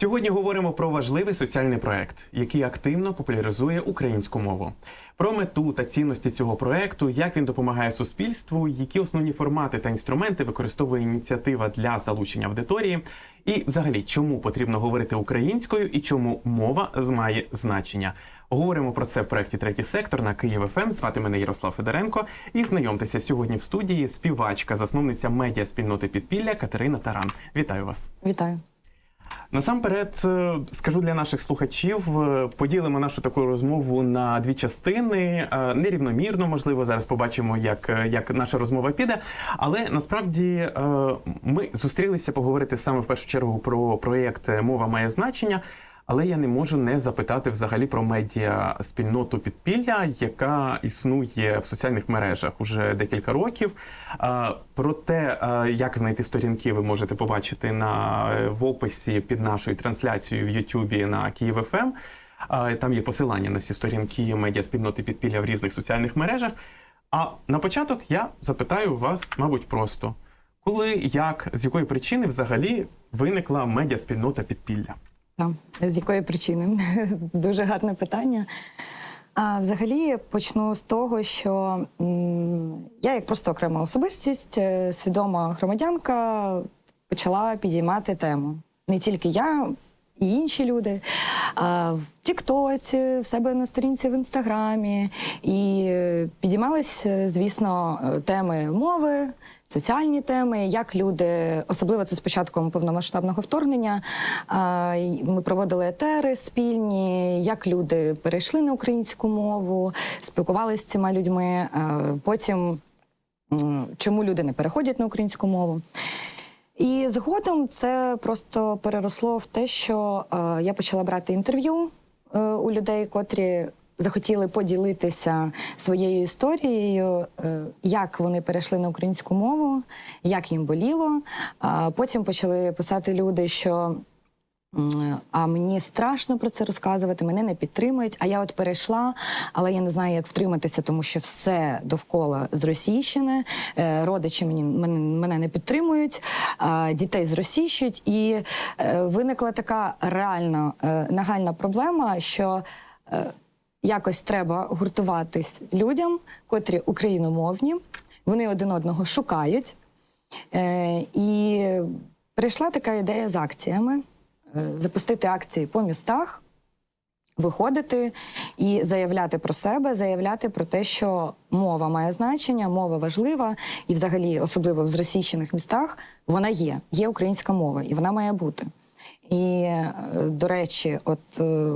Сьогодні говоримо про важливий соціальний проект, який активно популяризує українську мову. Про мету та цінності цього проекту, як він допомагає суспільству, які основні формати та інструменти використовує ініціатива для залучення аудиторії, і взагалі чому потрібно говорити українською і чому мова має значення. Говоримо про це в проєкті Третій сектор на Київ ФМ. Звати мене Ярослав Федоренко. І знайомтеся сьогодні в студії співачка, засновниця медіа спільноти підпілля Катерина Таран. Вітаю вас. Вітаю. Насамперед е, скажу для наших слухачів, е, поділимо нашу таку розмову на дві частини. Е, Нерівномірно, можливо, зараз побачимо, як, як наша розмова піде. Але насправді ми зустрілися поговорити саме в першу чергу про проєкт Мова має значення. Але я не можу не запитати взагалі про медіа спільноту підпілля, яка існує в соціальних мережах уже декілька років. Про те, як знайти сторінки, ви можете побачити на в описі під нашою трансляцією в Ютубі на Київ ФМ. Там є посилання на всі сторінки медіа спільноти підпілля в різних соціальних мережах. А на початок я запитаю вас, мабуть, просто коли, як, з якої причини взагалі виникла медіа спільнота підпілля? Так. З якої причини? Дуже гарне питання. А взагалі почну з того, що я, як просто окрема особистість, е, свідома громадянка, почала підіймати тему. Не тільки я. І інші люди а, в Тіктоці, в себе на сторінці в інстаграмі. І е, підіймались, е, звісно, е, теми мови, соціальні теми, як люди, особливо це з початком повномасштабного вторгнення. а, Ми проводили етери спільні, як люди перейшли на українську мову, спілкувалися з цими людьми. а, Потім чому люди не переходять на українську мову. І згодом це просто переросло в те, що е, я почала брати інтерв'ю е, у людей, котрі захотіли поділитися своєю історією, е, як вони перейшли на українську мову, як їм боліло. А потім почали писати люди, що. А мені страшно про це розказувати, мене не підтримують. А я от перейшла, але я не знаю, як втриматися, тому що все довкола зросійщене. е, Родичі мені мене, мене не підтримують, дітей зросійщують. І е, виникла така реальна е, нагальна проблема, що якось треба гуртуватись людям, котрі україномовні, вони один одного шукають. І прийшла така ідея з акціями запустити акції по містах, виходити і заявляти про себе, заявляти про те, що мова має значення, мова важлива, і взагалі, особливо в зросійщених містах, вона є. Є українська мова, і вона має бути. І, е, до речі, от. е,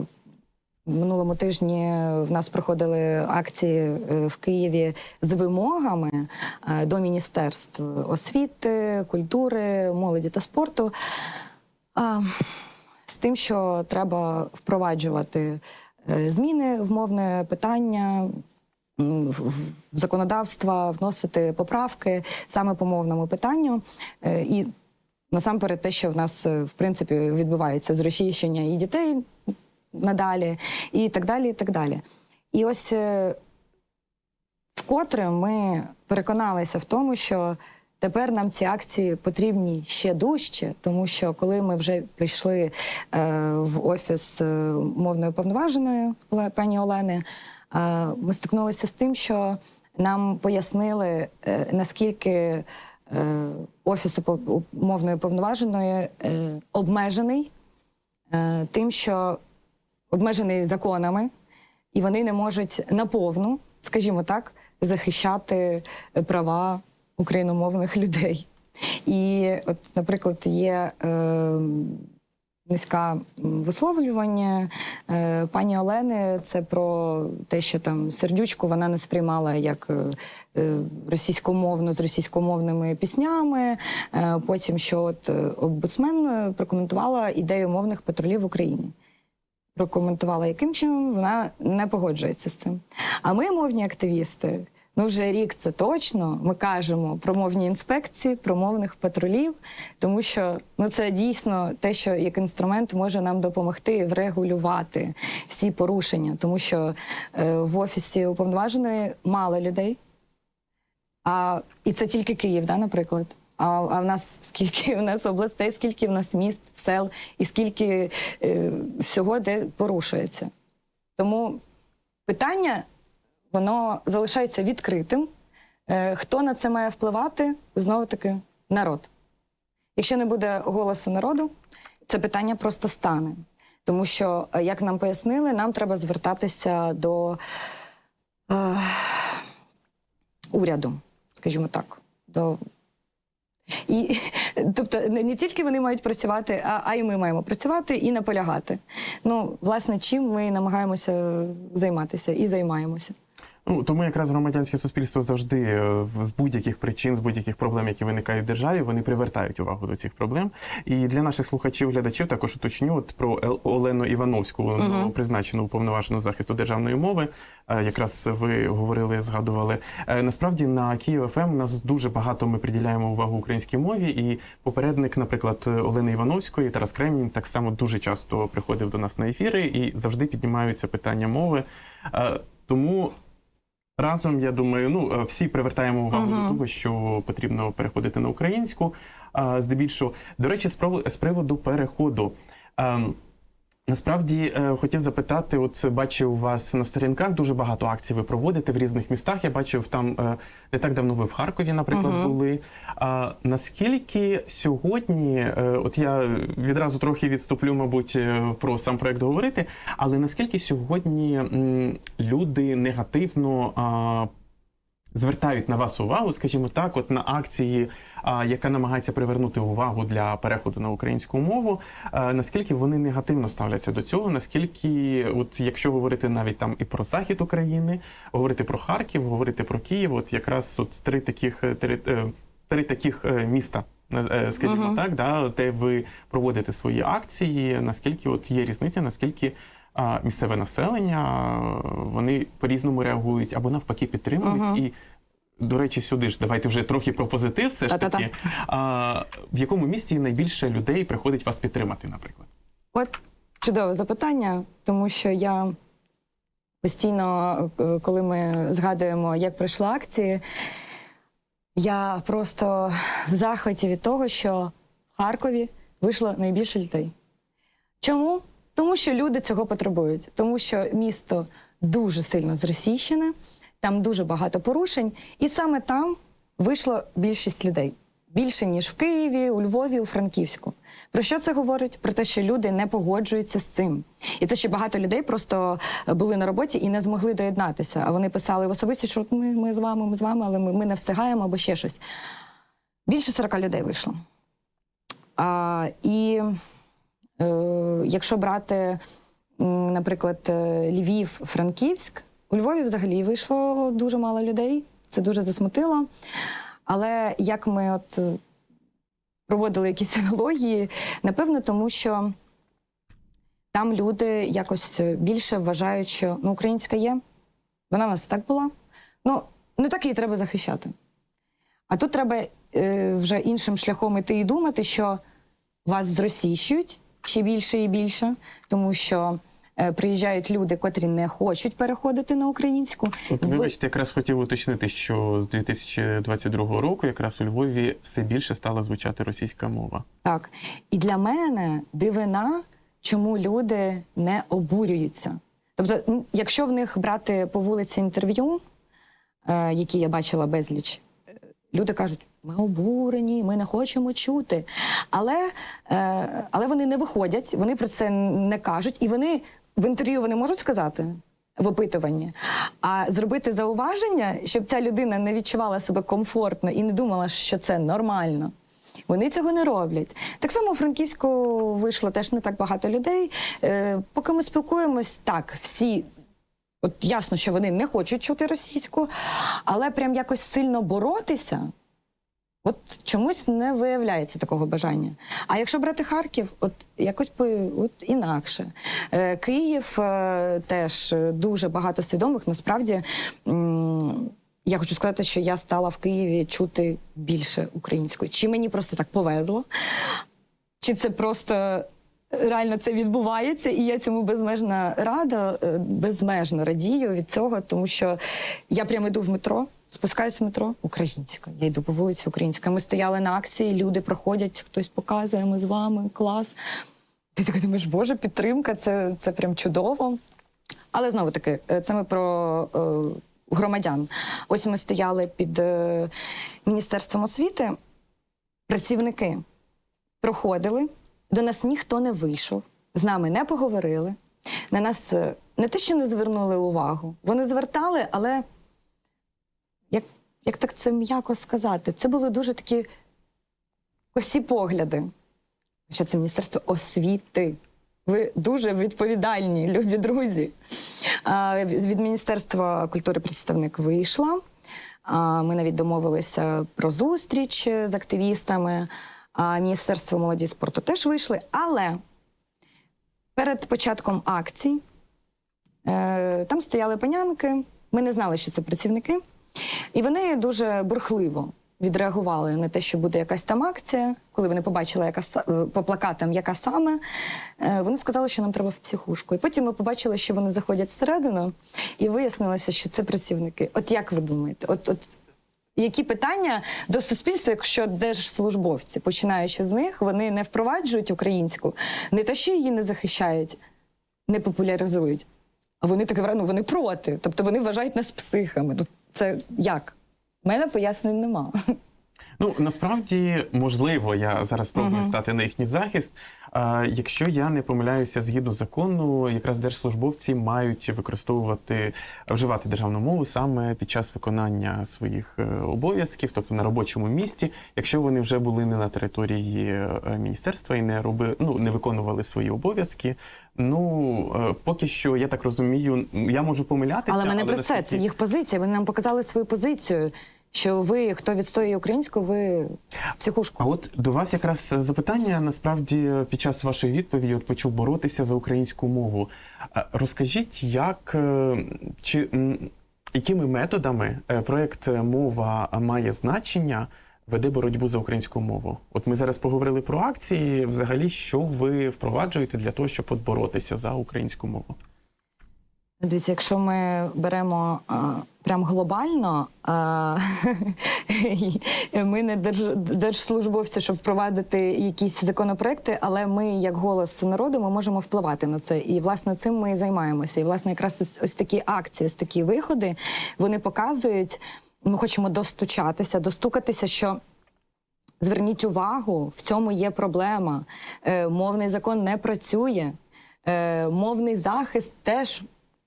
Минулому тижні в нас проходили акції е, в Києві з вимогами е, до міністерств освіти, культури, молоді та спорту. З тим, що треба впроваджувати е, зміни в мовне питання. в законодавства вносити поправки саме по мовному питанню. Е, І насамперед те, що в нас е, в принципі відбувається зросійщення і дітей надалі, і так далі. І так далі. І ось вкотре ми переконалися в тому, що тепер нам ці акції потрібні ще дужче, тому що коли ми вже пішли е, в офіс е, мовної повноваженої пані Олени, е, ми стикнулися з тим, що нам пояснили, е, наскільки е, офіс мовної повноваженої е, обмежений е, тим, що обмежений законами, і вони не можуть наповну, скажімо так, захищати права україномовних людей. І, от, наприклад, є е, низька висловлювання е, пані Олени. Це про те, що там сердючку вона не сприймала як е, е, російськомовну з російськомовними піснями. Е, потім, що от е, е, прокоментувала ідею мовних патрулів в Україні прокоментувала, яким чином вона не погоджується з цим. А ми, мовні активісти, ну вже рік це точно. Ми кажемо про мовні інспекції, про мовних патрулів, тому що ну це дійсно те, що як інструмент може нам допомогти врегулювати всі порушення, тому що е, в офісі уповноваженої мало людей. А, і це тільки Київ, да, наприклад. А, а в нас скільки в нас областей, скільки в нас міст, сел, і скільки е, всього де порушується. Тому питання воно залишається відкритим. Е, хто на це має впливати? Знову таки народ. Якщо не буде голосу народу, це питання просто стане. Тому що, е, як нам пояснили, нам треба звертатися до е, уряду, скажімо так. До... І, тобто не, тільки вони мають працювати, а, а й ми маємо працювати і наполягати. Ну, власне, чим ми намагаємося займатися і займаємося. Ну тому якраз громадянське суспільство завжди е, з будь-яких причин, з будь-яких проблем, які виникають в державі, вони привертають увагу до цих проблем. І для наших слухачів, глядачів також уточню от про Олену Івановську, uh призначену уповноважену захисту державної мови. Е, Якраз ви говорили, згадували. Е, Насправді на Київ ФМ нас дуже багато ми приділяємо увагу українській мові. І попередник, наприклад, Олени Івановської, Тарас Кремінь, так само дуже часто приходив до нас на ефіри і завжди піднімаються питання мови. Тому Разом, я думаю, ну е, всі привертаємо увагу до того, що потрібно переходити на українську. Здебільшого, до речі, з з приводу переходу. Насправді е, хотів запитати, от бачив у вас на сторінках дуже багато акцій ви проводите в різних містах. Я бачив там е, не так давно ви в Харкові, наприклад, були. А наскільки сьогодні, е, от я відразу трохи відступлю, мабуть, про сам проект говорити, але наскільки сьогодні люди негативно звертають на вас увагу, скажімо так, от на акції, яка намагається привернути увагу для переходу на українську мову. Наскільки вони негативно ставляться до цього? Наскільки, от якщо говорити навіть там і про захід України, говорити про Харків, говорити про Київ, от якраз от три таких е, три, е, три таких е, міста. Скажімо так, да, де ви проводите свої акції, наскільки от є різниця, наскільки а, місцеве населення вони по-різному реагують або навпаки підтримують. І, до речі, сюди ж давайте вже трохи про позитив, все ж Та-та-та. таки. А, в якому місті найбільше людей приходить вас підтримати, наприклад? От чудове запитання, тому що я постійно, е, коли ми згадуємо, як пройшли акції, я просто в захваті від того, що в Харкові вийшло найбільше людей. Чому? Тому що люди цього потребують, тому що місто дуже сильно зросійщене, там дуже багато порушень, і саме там вийшло більшість людей. Більше ніж в Києві, у Львові, у Франківську. Про що це говорить? Про те, що люди не погоджуються з цим. І це ще багато людей просто були на роботі і не змогли доєднатися. А вони писали в особисті, що ми, ми з вами, ми з вами, але ми, ми не встигаємо або ще щось. Більше 40 людей вийшло. А, і е, якщо брати, наприклад, е, Львів, Франківськ, у Львові взагалі вийшло дуже мало людей. Це дуже засмутило. Але як ми от е, проводили якісь аналогії, напевно, тому що там люди якось більше вважають, що ну, українська є, вона в нас так була. Ну, не так її треба захищати. А тут треба е, вже іншим шляхом іти і думати, що вас зросійщують ще більше і більше, тому що е, приїжджають люди, котрі не хочуть переходити на українську. От, вибачте, якраз хотів уточнити, що з 2022 року якраз у Львові все більше стала звучати російська мова. Так. І для мене дивина, чому люди не обурюються. Тобто, якщо в них брати по вулиці інтерв'ю, е, які я бачила безліч, е, люди кажуть, ми обурені, ми не хочемо чути. Але, е, але вони не виходять, вони про це не кажуть, і вони в інтерв'ю вони можуть сказати. В опитуванні, а зробити зауваження, щоб ця людина не відчувала себе комфортно і не думала, що це нормально. Вони цього не роблять. Так само у Франківську вийшло теж не так багато людей. Е, поки ми спілкуємось, так, всі. От ясно, що вони не хочуть чути російську, але прям якось сильно боротися. От чомусь не виявляється такого бажання. А якщо брати Харків, от якось от інакше. Е, Київ е, теж е, дуже багато свідомих. Насправді м, я хочу сказати, що я стала в Києві чути більше української. Чи мені просто так повезло, чи це просто реально це відбувається, і я цьому безмежно рада, е, безмежно радію від цього, тому що я прямо йду в метро. Спускаюсь в метро українська. Я йду по вулиці українська. Ми стояли на акції, люди проходять, хтось показує, ми з вами, клас. Ти такий думаєш, боже, підтримка, це, це прям чудово. Але знову таки, е, це ми про е, громадян. Ось ми стояли під е, Міністерством освіти. Працівники проходили, до нас ніхто не вийшов, з нами не поговорили. На нас е, не те, що не звернули увагу. Вони звертали, але як, так це м'яко сказати, це були дуже такі косі погляди. Що це Міністерство освіти. Ви дуже відповідальні, любі друзі. Від Міністерства культури представник вийшла. Ми навіть домовилися про зустріч з активістами. Міністерство молоді і спорту теж вийшли. Але перед початком акцій е, там стояли панянки. Ми не знали, що це працівники. І вони дуже бурхливо відреагували на те, що буде якась там акція. Коли вони побачили, яка е, по плакатам, яка саме, е, вони сказали, що нам треба в психушку. І потім ми побачили, що вони заходять всередину, і вияснилося, що це працівники. От як ви думаєте? От, от які питання до суспільства, якщо держслужбовці, починаючи з них, вони не впроваджують українську, не те, що її не захищають, не популяризують, а вони таке ну, вони проти. Тобто вони вважають нас психами. Це як? У мене пояснень нема. Ну насправді можливо, я зараз спробую стати на їхній захист. А, якщо я не помиляюся згідно закону, якраз держслужбовці мають використовувати вживати державну мову саме під час виконання своїх е, обов'язків, тобто на робочому місці, якщо вони вже були не на території е, міністерства і не роби, ну не виконували свої обов'язки. Ну е, поки що я так розумію, я можу помилятися, Але мене про це, це їх позиція. Вони нам показали свою позицію. Що ви, хто відстоює українську, ви психушку. А от до вас якраз запитання насправді під час вашої відповіді от почув боротися за українську мову. Розкажіть, як е, чи якими методами е, проект Мова має значення веде боротьбу за українську мову? От ми зараз поговорили про акції. Взагалі, що ви впроваджуєте для того, щоб от боротися за українську мову? Дивіться, якщо ми беремо прям глобально, ми не держслужбовці, щоб впровадити якісь законопроекти, але ми, як голос народу, ми можемо впливати на це. І власне цим ми і займаємося. І власне, якраз ось, ось такі акції, ось такі виходи, вони показують. Ми хочемо достучатися, достукатися, що Зверніть увагу, в цьому є проблема. Е, мовний закон не працює. Е, мовний захист теж.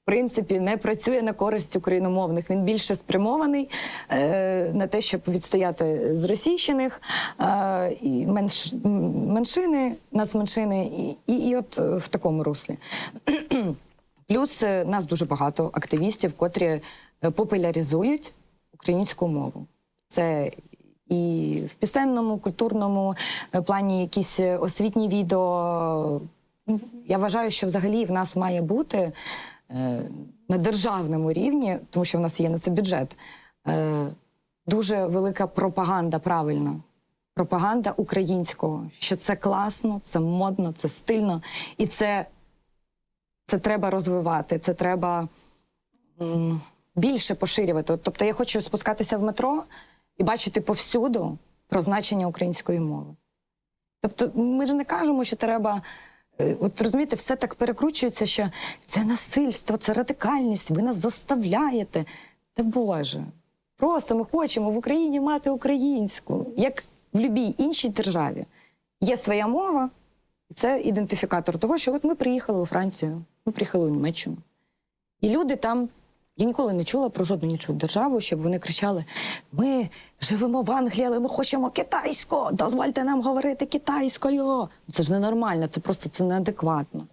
Принципі, не працює на користь україномовних. Він більше спрямований е, на те, щоб відстояти зросійщених е, і менш, меншини, нацменшини, і, і, і от е, в такому руслі. Плюс е, нас дуже багато активістів, котрі е, популяризують українську мову. Це і в пісенному, культурному плані якісь освітні відео. Я вважаю, що взагалі в нас має бути е, на державному рівні, тому що в нас є на це бюджет, е, дуже велика пропаганда правильна. Пропаганда українського, що це класно, це модно, це стильно, і це, це треба розвивати, це треба м, більше поширювати. Тобто я хочу спускатися в метро і бачити повсюду про значення української мови. Тобто, ми ж не кажемо, що треба. От розумієте, все так перекручується, що це насильство, це радикальність, ви нас заставляєте. Та Боже, просто ми хочемо в Україні мати українську, як в будь-якій іншій державі. Є своя мова, і це ідентифікатор того, що от ми приїхали у Францію, ми приїхали у Німеччину. І люди там. Я ніколи не чула про жодну іншу державу, щоб вони кричали: Ми живемо в Англії, але ми хочемо китайську, дозвольте нам говорити китайською. Це ж ненормально, це просто це неадекватно.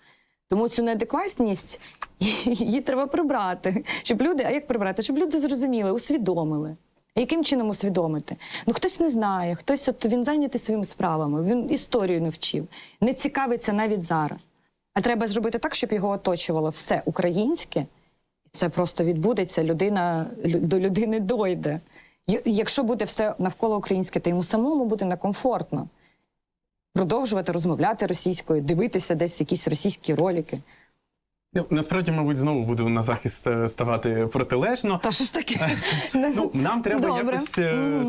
Тому цю неадекватність її треба прибрати. Щоб люди, а як прибрати? Щоб люди зрозуміли, усвідомили. Яким чином усвідомити? Ну хтось не знає, хтось от він зайнятий своїми справами, він історію не вчив, не цікавиться навіть зараз. А треба зробити так, щоб його оточувало все українське. Це просто відбудеться, людина до людини дойде. Якщо буде все навколо українське, то йому самому буде некомфортно продовжувати розмовляти російською, дивитися десь якісь російські ролики. Ну, Насправді, мабуть, знову буду на захист е, ставати протилежно. Та що ж таке? Ну, нам треба Добре. якось. е.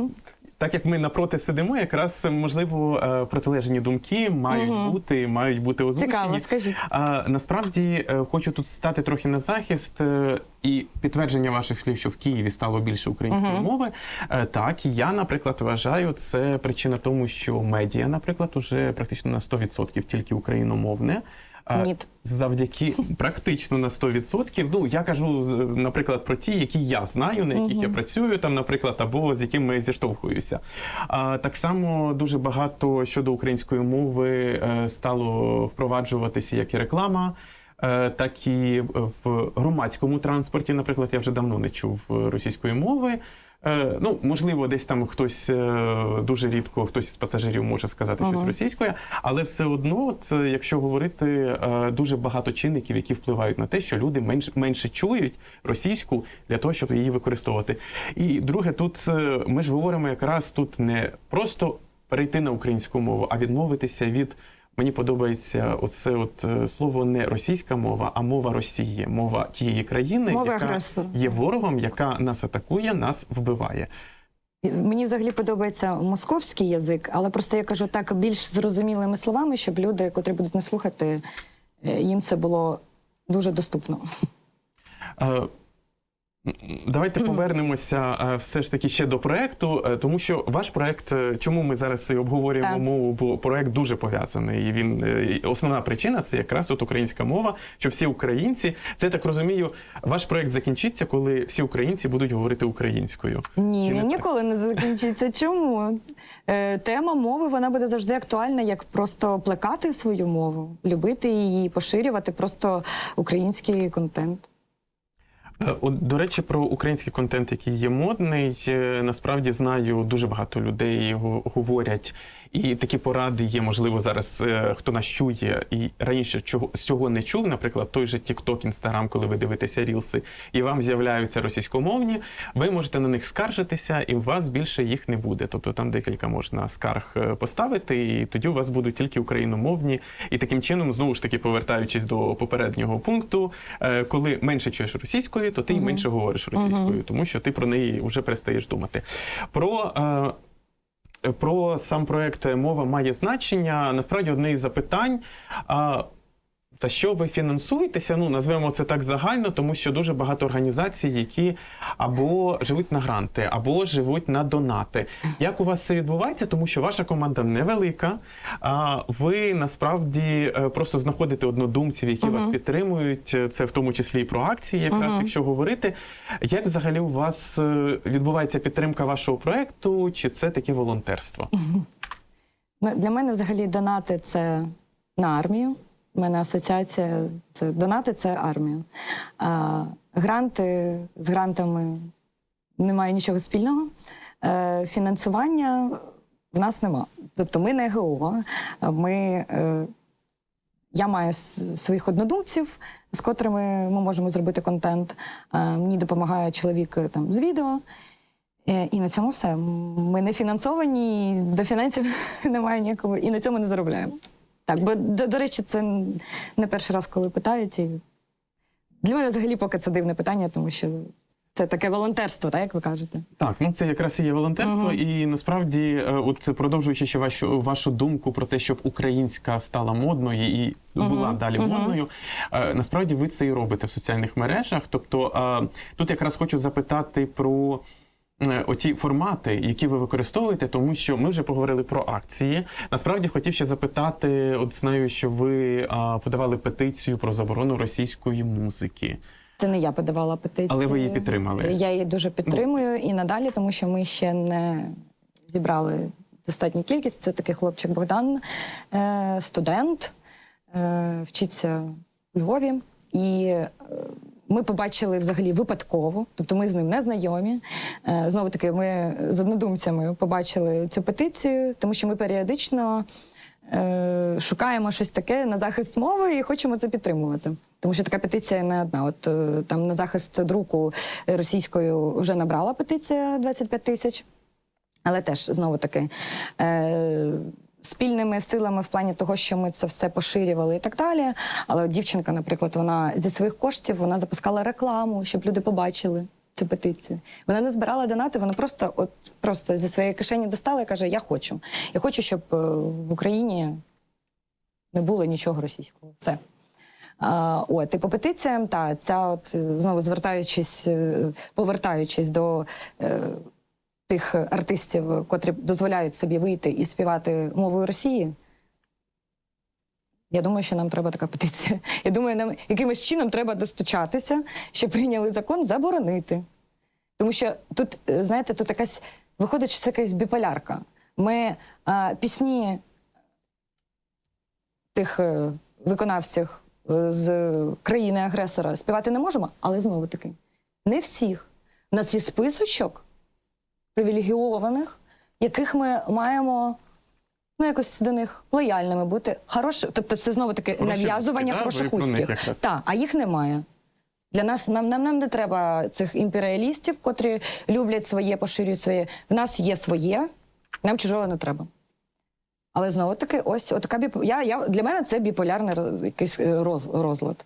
Так як ми напроти сидимо, якраз можливо е, протилежні думки мають бути, мають бути озвучені. Цікаво, скажіть. А, насправді е, хочу тут стати трохи на захист е, і підтвердження ваших слів, що в Києві стало більше української мови. Е, так, я, наприклад, вважаю, це причина тому, що медіа, наприклад, уже практично на 100% тільки україномовне. Ні. Завдяки практично на 100%. Ну я кажу, наприклад, про ті, які я знаю, на яких я працюю, там, наприклад, або з якими я зіштовхуюся. А так само дуже багато щодо української мови е, стало впроваджуватися як і реклама. е, Так і в громадському транспорті, наприклад, я вже давно не чув російської мови. Е, Ну, можливо, десь там хтось е, дуже рідко, хтось із пасажирів може сказати щось російською, але все одно, це, якщо говорити, е, дуже багато чинників, які впливають на те, що люди менш, менше чують російську для того, щоб її використовувати. І друге, тут е, ми ж говоримо якраз тут не просто перейти на українську мову, а відмовитися від. Мені подобається оце от е, слово не російська мова, а мова Росії, мова тієї країни, Мова яка агресора. є ворогом, яка нас атакує, нас вбиває. Мені взагалі подобається московський язик, але просто я кажу так більш зрозумілими словами, щоб люди, котрі будуть не слухати, е, їм це було дуже доступно. Давайте повернемося е, все ж таки ще до проекту, е, тому що ваш проект, е, чому ми зараз і обговорюємо Так. мову, бо проект дуже пов'язаний. І він і основна причина це якраз от українська мова, що всі українці, це я так розумію, ваш проект закінчиться, коли всі українці будуть говорити українською. Ні, Чи не він так? ніколи не закінчиться. Чому? Тема мови вона буде завжди актуальна, як просто плекати свою мову, любити її, поширювати просто український контент. Е, до речі, про український контент, який є модний, е, насправді знаю, дуже багато людей його говорять. І такі поради є, можливо, зараз е, хто нас чує і раніше чого з цього не чув, наприклад, той же TikTok, Instagram, коли ви дивитеся рілси, і вам з'являються російськомовні, ви можете на них скаржитися, і у вас більше їх не буде. Тобто там декілька можна скарг е, поставити, і тоді у вас будуть тільки україномовні. І таким чином, знову ж таки, повертаючись до попереднього пункту, е, коли менше чуєш російською, то ти й менше говориш російською, тому що ти про неї вже перестаєш думати. Про про сам проект мова має значення. Насправді одне із запитань. За що ви фінансуєтеся? Ну, назвемо це так загально, тому що дуже багато організацій, які або живуть на гранти, або живуть на донати. Як у вас це відбувається? Тому що ваша команда невелика, а ви насправді е, просто знаходите однодумців, які вас підтримують. Це в тому числі і про акції, якраз якщо говорити. Як взагалі у вас е, відбувається підтримка вашого проекту? Чи це таке волонтерство? Ну, Для мене взагалі донати це на армію. У мене асоціація це донати це армія. А гранти з грантами немає нічого спільного. Е, фінансування в нас нема. Тобто ми не ГО. Ми, е, я маю своїх однодумців, з котрими ми можемо зробити контент. Е, мені допомагає чоловік е, там з відео. Е, І на цьому все. Ми не фінансовані, до фінансів немає ніякого, і на цьому не заробляємо. Так, бо до, до речі, це не перший раз, коли питають. І для мене взагалі поки це дивне питання, тому що це таке волонтерство, так як ви кажете. Так, ну це якраз і є волонтерство, і насправді, е, от продовжуючи ще вашу вашу думку про те, щоб українська стала модною і була далі модною. е, Насправді ви це і робите в соціальних мережах. Тобто е, тут якраз хочу запитати про. Е, Оті формати, які ви використовуєте, тому що ми вже поговорили про акції. Насправді хотів ще запитати: от знаю, що ви подавали петицію про заборону російської музики. Це не я подавала петицію. Але ви її підтримали. Я її дуже підтримую і надалі, тому що ми ще не зібрали достатню кількість. Це такий хлопчик Богдан, е, студент, е, вчиться у Львові. І ми побачили взагалі випадково, тобто ми з ним не знайомі. Е, Знову таки, ми з однодумцями побачили цю петицію, тому що ми періодично е, шукаємо щось таке на захист мови і хочемо це підтримувати. Тому що така петиція не одна. От е, там на захист друку російською вже набрала петиція 25 тисяч. Але теж знову таки. Спільними силами в плані того, що ми це все поширювали і так далі. Але от дівчинка, наприклад, вона зі своїх коштів вона запускала рекламу, щоб люди побачили цю петицію. Вона не збирала донати, вона просто, от просто зі своєї кишені достала і каже: Я хочу. Я хочу, щоб е, в Україні не було нічого російського. Все. От, і по петиціям, та ця от знову звертаючись, е, повертаючись до е, тих артистів, котрі дозволяють собі вийти і співати мовою Росії. Я думаю, що нам треба така петиція. Я думаю, нам якимось чином треба достучатися, щоб прийняли закон заборонити. Тому що тут, е, знаєте, тут якась виходить, що це якась біполярка. Ми а, пісні тих е, виконавців е, з країни-агресора співати не можемо, але знову таки, не всіх. У нас є списочок привілегіованих, яких ми маємо ну, якось до них лояльними бути. Хороші, тобто це знову таки Хороші нав'язування да? Хороших якраз. Так, а їх немає. Для нас нам, нам, нам не треба цих імперіалістів, котрі люблять своє, поширюють своє. В нас є своє, нам чужого не треба. Але знову таки, ось така біп... я, я, для мене це біполярний роз- якийсь е, роз, розлад.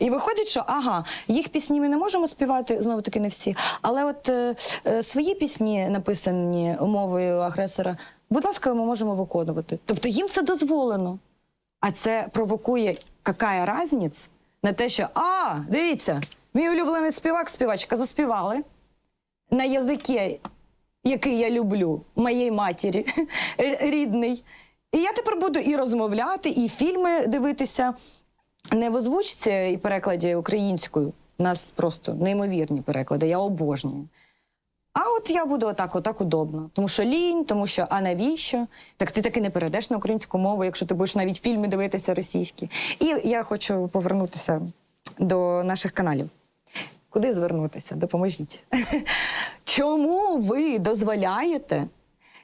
І виходить, що ага, їх пісні ми не можемо співати, знову таки не всі. Але от е, е, свої пісні, написані мовою агресора, будь ласка, ми можемо виконувати. Тобто їм це дозволено. А це провокує какая разниць на те, що а, дивіться, мій улюблений співак, співачка заспівали на язикі, який я люблю, моєї матері рідний. І я тепер буду і розмовляти, і фільми дивитися не в озвучці і перекладі українською. У нас просто неймовірні переклади, я обожнюю. А от я буду отак, отак удобно. Тому що лінь, тому що а навіщо? Так ти таки не перейдеш на українську мову, якщо ти будеш навіть фільми дивитися російські. І я хочу повернутися до наших каналів. Куди звернутися? Допоможіть. Чому ви дозволяєте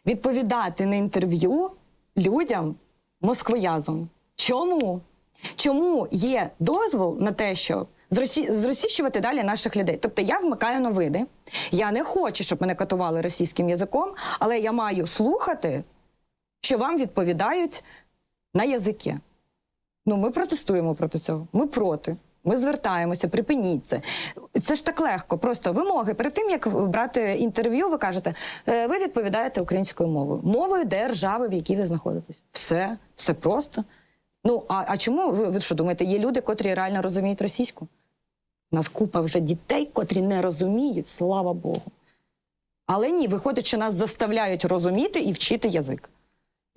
відповідати на інтерв'ю людям москвоязом? Чому? Чому є дозвол на те, що зросі- зросійщувати далі наших людей? Тобто я вмикаю новини. Я не хочу, щоб мене катували російським язиком, але я маю слухати, що вам відповідають на язики. Ну, ми протестуємо проти цього. Ми проти. Ми звертаємося, припиніть це. Це ж так легко. Просто вимоги. Перед тим як брати інтерв'ю, ви кажете, «Е, ви відповідаєте українською мовою, мовою держави, в якій ви знаходитесь. Все, все просто. Ну а, а чому ви, ви що думаєте? Є люди, котрі реально розуміють російську? У нас купа вже дітей, котрі не розуміють, слава Богу. Але ні, виходить, що нас заставляють розуміти і вчити язик.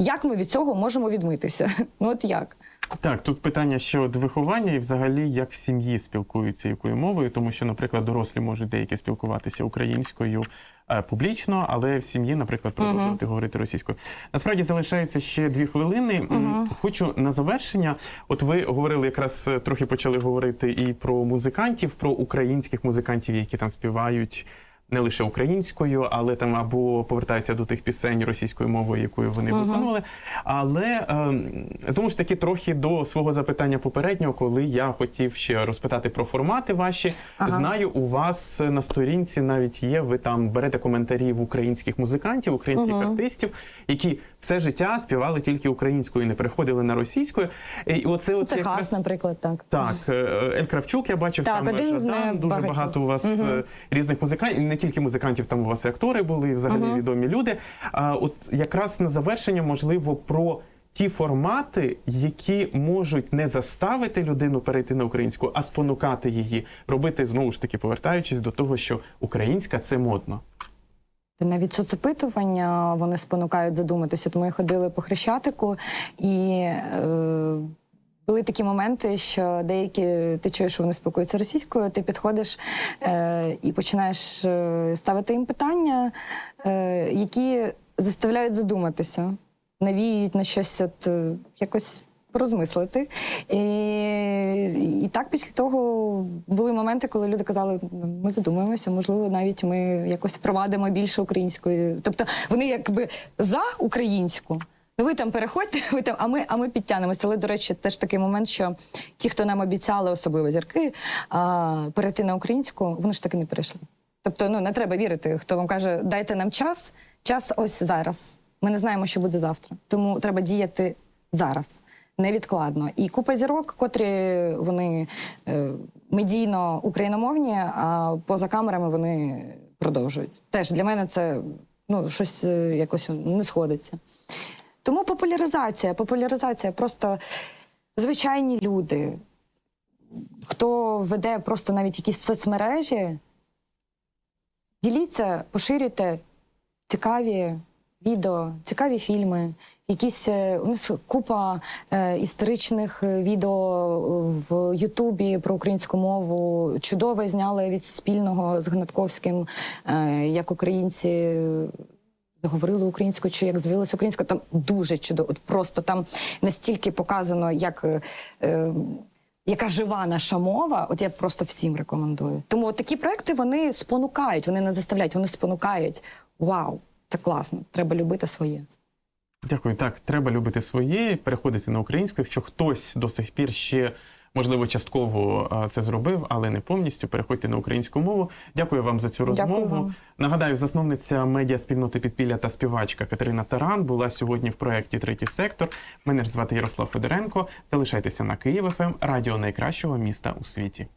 Як ми від цього можемо відмитися? Ну от як? Так, тут питання ще от виховання і взагалі як в сім'ї спілкуються якою мовою, тому що, наприклад, дорослі можуть деякі спілкуватися українською е, публічно, але в сім'ї, наприклад, продовжувати говорити російською. Насправді залишається ще дві хвилини. М, Хочу на завершення. От ви говорили, якраз е, трохи почали говорити і про музикантів, про українських музикантів, які там співають. Не лише українською, але там або повертаються до тих пісень російською мовою, якою вони виконували. Але ем, знову ж таки, трохи до свого запитання попереднього, коли я хотів ще розпитати про формати ваші. Ага. Знаю, у вас на сторінці навіть є. Ви там берете коментарі в українських музикантів, українських артистів, які все життя співали тільки українською, не переходили на російською. І оце оце Це якраз- хас, наприклад, так. так, е, Ель Кравчук, я бачив Так, там Жадан, дуже багато у вас е, різних музикантів, тільки музикантів, там у вас і актори були, і взагалі відомі люди. А от якраз на завершення, можливо, про ті формати, які можуть не заставити людину перейти на українську, а спонукати її робити знову ж таки, повертаючись до того, що українська це модно. Навіть соцопитування вони спонукають задуматися. Тому ми ходили по хрещатику, і е, були такі моменти, що деякі ти чуєш, що вони спілкуються російською, ти підходиш е, і починаєш е, ставити їм питання, е, які заставляють задуматися, навіюють на щось от, е, якось. Порозмислити. І, і так після того були моменти, коли люди казали, ми задумуємося, можливо, навіть ми якось впровадимо більше української. Тобто вони якби за українську. Ви там переходьте, ви там, а ми, а ми підтягнемося. Але, до речі, теж такий момент, що ті, хто нам обіцяли, особливо зірки, а, перейти на українську, вони ж таки не перейшли. Тобто, ну не треба вірити, хто вам каже, дайте нам час, час ось зараз. Ми не знаємо, що буде завтра. Тому треба діяти зараз, невідкладно. І купа зірок, котрі вони е, медійно україномовні, а поза камерами вони продовжують. Теж для мене це ну, щось е, якось не сходиться. Тому популяризація, популяризація, просто звичайні люди, хто веде просто навіть якісь соцмережі, діліться, поширюйте цікаві відео, цікаві фільми, якісь е, у нас купа е, історичних відео в Ютубі про українську мову. Чудове зняли від Суспільного з Гнатковським, е, як українці заговорили українською, чи як звилися українською. Там дуже чудово. От просто там настільки показано, як. е, е, яка жива наша мова, от я просто всім рекомендую. Тому от такі проекти вони спонукають, вони не заставляють, вони спонукають. Вау, це класно! Треба любити своє. Дякую. Так, треба любити своє, переходити на українську. Якщо хтось до сих пір ще можливо частково це зробив, але не повністю, переходьте на українську мову. Дякую вам за цю розмову. вам. Нагадаю, засновниця медіа спільноти підпілля та співачка Катерина Таран була сьогодні в проєкті Третій сектор. Мене ж звати Ярослав Федоренко. Залишайтеся на Київ ФМ, радіо найкращого міста у світі.